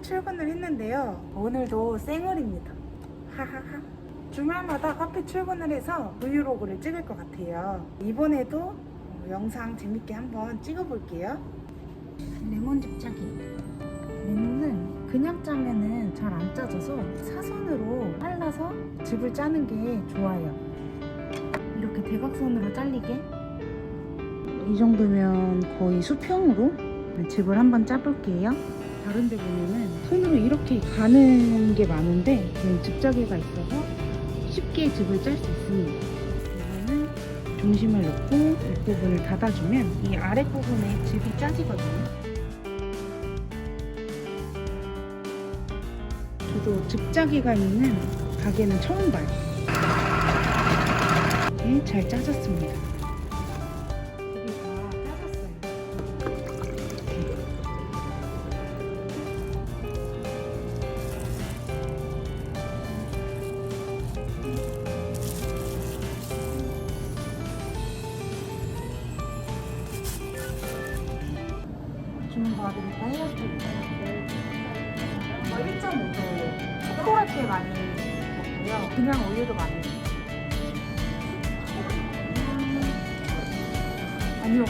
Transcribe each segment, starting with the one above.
출근을 했는데요. 오늘도 쌩얼입니다. 하하하. 주말마다 카페 출근을 해서 브이로그를 찍을 것 같아요. 이번에도 어, 영상 재밌게 한번 찍어볼게요. 레몬 집자기. 레몬은 그냥 짜면은 잘 안 짜져서 사선으로 잘라서 즙을 짜는 게 좋아요. 이렇게 대각선으로 잘리게. 이 정도면 거의 수평으로 즙을 한번 짜볼게요. 다른 데 보면은 손으로 이렇게 가는 게 많은데 저는 즙자개가 있어서 쉽게 즙을 짤 수 있습니다. 이거는 중심을 놓고 윗부분을 닫아주면 이 아랫부분에 즙이 짜지거든요. 저도 즙자개가 있는 가게는 처음 봐요. 네, 잘 짜졌습니다. 도와드릴까요? 저 1.5도 초콜릿 많이 먹고요. 그냥 우유도 많이 먹어요. 음, 아니요,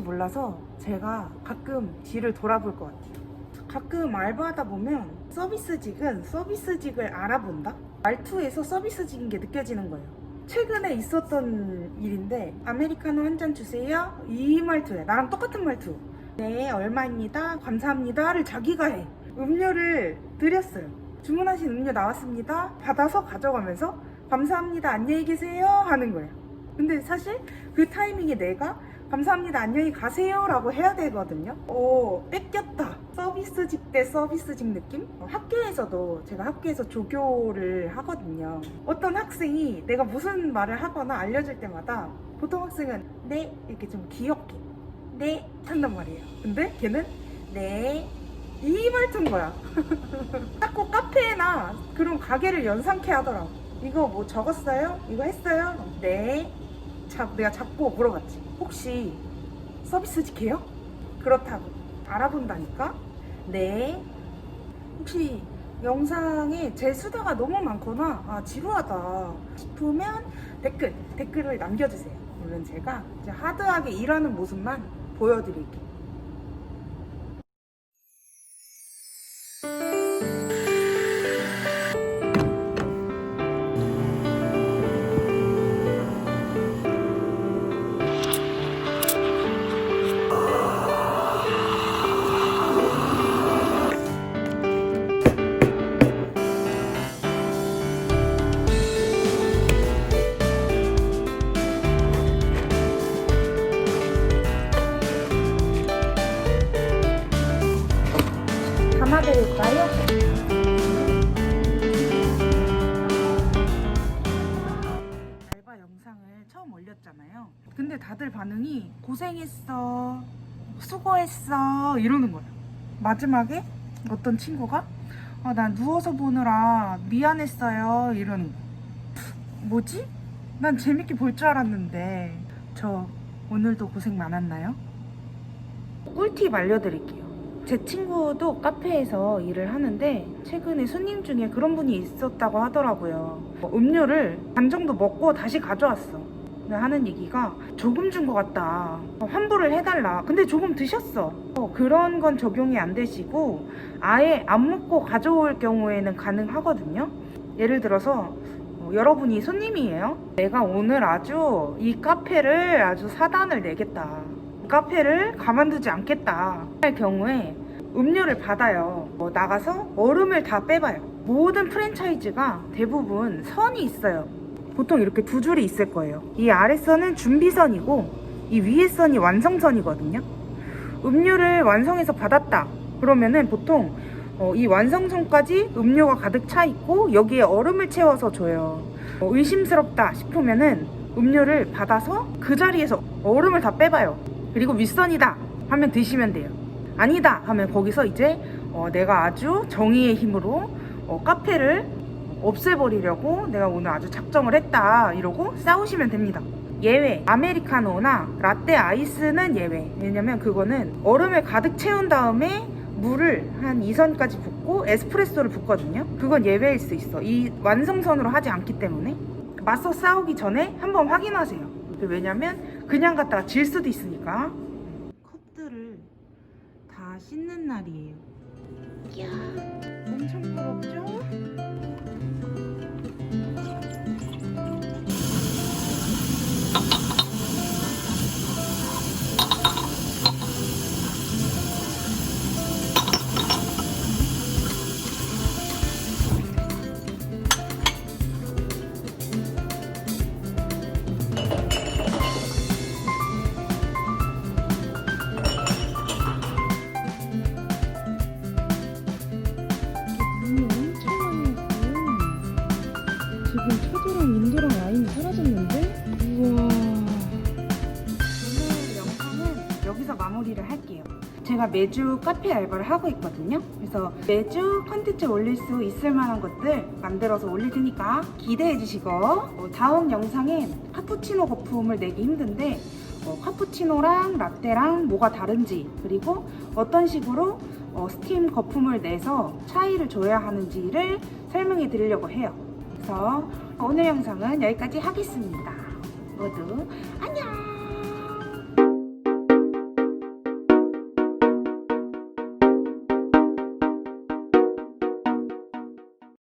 올지 몰라서 제가 가끔 뒤를 돌아볼 것 같아요. 가끔 알바하다 보면 서비스직은 서비스직을 알아본다? 말투에서 서비스직인 게 느껴지는 거예요. 최근에 있었던 일인데 아메리카노 한 잔 주세요. 이 말투야. 나랑 똑같은 말투. 네, 얼마입니다. 감사합니다를 자기가 해. 음료를 드렸어요. 주문하신 음료 나왔습니다. 받아서 가져가면서 감사합니다. 안녕히 계세요. 하는 거예요. 근데 사실 그 타이밍에 내가 감사합니다. 안녕히 가세요. 라고 해야 되거든요. 오, 뺏겼다. 서비스직 대 서비스직 느낌? 어, 학교에서도 제가 학교에서 조교를 하거든요. 어떤 학생이 내가 무슨 말을 하거나 알려줄 때마다 보통 학생은 네. 이렇게 좀 귀엽게 네. 한단 말이에요. 근데 걔는 네. 이 말투인 거야. 자꾸 카페나 그런 가게를 연상케 하더라고. 이거 뭐 적었어요? 이거 했어요? 네. 자, 내가 자꾸 물어봤지. 혹시 서비스직 해요? 그렇다고. 알아본다니까? 네. 혹시 영상에 제 수다가 너무 많거나, 아, 지루하다 싶으면 댓글, 댓글을 남겨주세요. 물론 제가 하드하게 일하는 모습만 보여드릴게요. 올렸잖아요. 근데 다들 반응이 고생했어, 수고했어 이러는 거예요. 마지막에 어떤 친구가 아, 난 누워서 보느라 미안했어요 이러는 거. 뭐지? 난 재밌게 볼 줄 알았는데 저 오늘도 고생 많았나요? 꿀팁 알려드릴게요. 제 친구도 카페에서 일을 하는데 최근에 손님 중에 그런 분이 있었다고 하더라고요. 뭐 음료를 반 정도 먹고 다시 가져왔어. 하는 얘기가 조금 준 것 같다. 어, 환불을 해달라. 근데 조금 드셨어. 어, 그런 건 적용이 안 되시고 아예 안 먹고 가져올 경우에는 가능하거든요. 예를 들어서 어, 여러분이 손님이에요. 내가 오늘 아주 이 카페를 아주 사단을 내겠다. 이 카페를 가만두지 않겠다. 할 경우에 음료를 받아요. 뭐 나가서 얼음을 다 빼봐요. 모든 프랜차이즈가 대부분 선이 있어요. 보통 이렇게 두 줄이 있을 거예요. 이 아래선은 준비선이고 이 위에 선이 완성선이거든요. 음료를 완성해서 받았다. 그러면은 보통 어, 이 완성선까지 음료가 가득 차 있고 여기에 얼음을 채워서 줘요. 어, 의심스럽다 싶으면은 음료를 받아서 그 자리에서 얼음을 다 빼봐요. 그리고 윗선이다 하면 드시면 돼요. 아니다 하면 거기서 이제 어, 내가 아주 정의의 힘으로 어, 카페를 없애버리려고 내가 오늘 아주 작정을 했다 이러고 싸우시면 됩니다. 예외 아메리카노나 라떼 아이스는 예외. 왜냐면 그거는 얼음을 가득 채운 다음에 물을 한 2선까지 붓고 에스프레소를 붓거든요. 그건 예외일 수 있어. 이 완성선으로 하지 않기 때문에. 맞서 싸우기 전에 한번 확인하세요. 왜냐면 그냥 갖다가 질 수도 있으니까. 컵들을 다 씻는 날이에요. 이야. 엄청 부럽죠? 지금 차도랑 윈도랑 라인이 사라졌는데? 우와 오늘 영상은 여기서 마무리를 할게요 제가 매주 카페 알바를 하고 있거든요 그래서 매주 컨텐츠 올릴 수 있을 만한 것들 만들어서 올릴 테니까 기대해 주시고 어, 다음 영상엔 카푸치노 거품을 내기 힘든데 어, 카푸치노랑 라떼랑 뭐가 다른지 그리고 어떤 식으로 어, 스팀 거품을 내서 차이를 줘야 하는지를 설명해 드리려고 해요. 그래서 오늘 영상은 여기까지 하겠습니다. 모두 안녕!